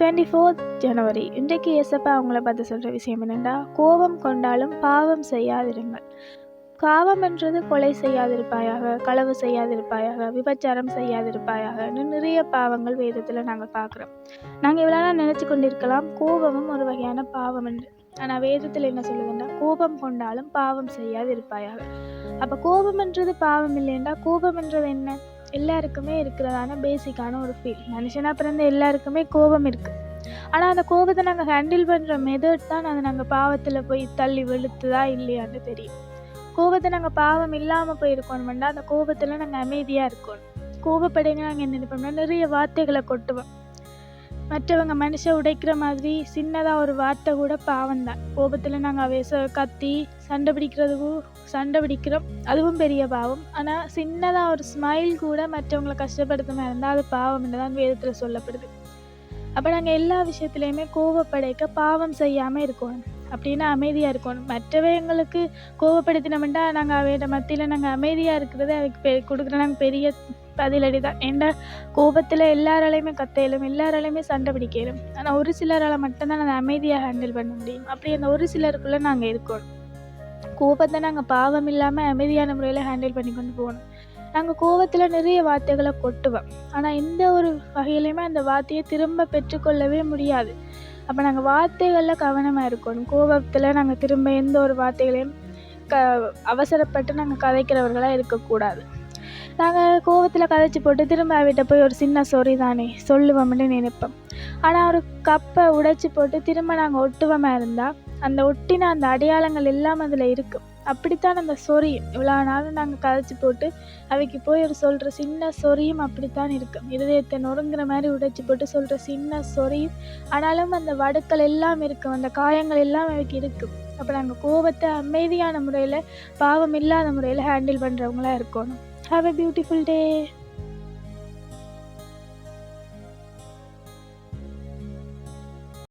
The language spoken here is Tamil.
டுவெண்ட்டி ஃபோர்த் ஜனவரி இன்றைக்கு இயேசப்பா அவங்கள பார்த்து சொல்கிற விஷயம் என்னென்னா கோபம் கொண்டாலும் பாவம் செய்யாதிருங்கள். காவம்ன்றது கொலை செய்யாதிருப்பாயாக களவு செய்யாதிருப்பாயாக விபச்சாரம் செய்யாதிருப்பாயாக இன்னும் நிறைய பாவங்கள் வேதத்தில் நாங்கள் பார்க்குறோம். நாங்கள் இவ்வளோனால் நினச்சி கொண்டிருக்கலாம் கோபமும் ஒரு வகையான பாவம் என்று. ஆனால் வேதத்தில் என்ன சொல்லுதுன்னா கோபம் கொண்டாலும் பாவம் செய்யாதிருப்பாயாக. அப்போ கோபம்ன்றது பாவம் இல்லைண்டா கோபம்ன்றது என்ன? எல்லாருக்குமே இருக்கிறதான பேசிக்கான ஒரு ஃபீல் மனுஷனாக பிறந்த எல்லாருக்குமே கோபம் இருக்குது ஆனால் அந்த கோபத்தை நாங்கள் ஹேண்டில் பண்ணுற மெதட் தான் அதை நாங்கள் பாவத்தில் போய் தள்ளி வெளுத்துதா இல்லையான்னு தெரியும். கோபத்தை நாங்கள் பாவம் இல்லாமல் போயிருக்கோம்னா அந்த கோபத்தில் நாங்கள் அமைதியாக இருக்கோம். கோபப்படைங்க நாங்கள் என்ன நினைப்போம்னா நிறைய வார்த்தைகளை கொட்டுவோம். மற்றவங்க மனுஷ உடைக்கிற மாதிரி சின்னதாக ஒரு வார்த்தை கூட பாவம் தான் கோபத்தில் நாங்கள் வேச கத்தி சண்டை பிடிக்கிறதுக்கும் சண்டை பிடிக்கிறோம். அதுவும் பெரிய பாவம். ஆனால் சின்னதாக ஒரு ஸ்மைல் கூட மற்றவங்களை கஷ்டப்படுத்தாமல் இருந்தால் அது பாவம் தான் வேதத்தில் சொல்லப்படுது. அப்போ நாங்கள் எல்லா விஷயத்துலையுமே கோவப்படைக்க பாவம் செய்யாமல் இருக்கணும் அப்படின்னு அமைதியாக இருக்கணும். மற்றவங்களுக்கு கோவப்படுத்தினோம்னா நாங்கள் அவையோட மத்தியில் நாங்கள் அமைதியாக இருக்கிறது அதுக்கு பெ கொடுக்குற நாங்கள் பெரிய பதிலடி தான் ஏண்டா கோபத்தில் எல்லாராலையுமே கத்தையிலும் எல்லாராலையுமே சண்டை பிடிக்கலும். ஆனால் ஒரு சிலரால் மட்டும்தான் அதை அமைதியாக ஹேண்டில் பண்ண முடியும். அப்படி அந்த ஒரு சிலருக்குள்ளே நாங்கள் இருக்கணும். கோபத்தை நாங்கள் பாவம் இல்லாமல் அமைதியான முறையில் ஹேண்டில் பண்ணி கொண்டு போகணும். நாங்கள் கோபத்தில் நிறைய வார்த்தைகளை கொட்டுவோம். ஆனால் எந்த ஒரு வகையிலையுமே அந்த வார்த்தையை திரும்ப பெற்றுக்கொள்ளவே முடியாது. அப்போ நாங்கள் வார்த்தைகளில் கவனமாக இருக்கணும். கோபத்தில் நாங்கள் திரும்ப எந்த ஒரு வார்த்தைகளையும் க அவசரப்பட்டு நாங்கள் கதைக்கிறவர்களாக இருக்கக்கூடாது. நாங்கள் கோவத்தில் கதைச்சி போட்டு திரும்ப அவட்ட போய் ஒரு சின்ன சொறி தானே சொல்லுவோம்னு நினைப்போம். ஆனால் ஒரு கப்பை உடைச்சி போட்டு திரும்ப நாங்கள் ஒட்டுவோமா இருந்தால் அந்த ஒட்டின அந்த அடையாளங்கள் எல்லாம் அதில் இருக்கும். அப்படித்தான் அந்த சொரியும் இவ்வளோ நாளும் நாங்கள் கதைச்சி போட்டு அவைக்கு போய் ஒரு சொல்கிற சின்ன சொறியும் அப்படித்தான் இருக்கும். இருதயத்தை நொறுங்குற மாதிரி உடைச்சி போட்டு சொல்கிற சின்ன சொறியும் ஆனாலும் அந்த வடுக்கள் எல்லாம் இருக்கும். அந்த காயங்கள் எல்லாம் அவைக்கு இருக்கும். அப்போ நாங்கள் கோபத்தை அமைதியான முறையில் பாவம் இல்லாத முறையில் ஹேண்டில் பண்ணுறவங்களா இருக்கணும். Have a beautiful day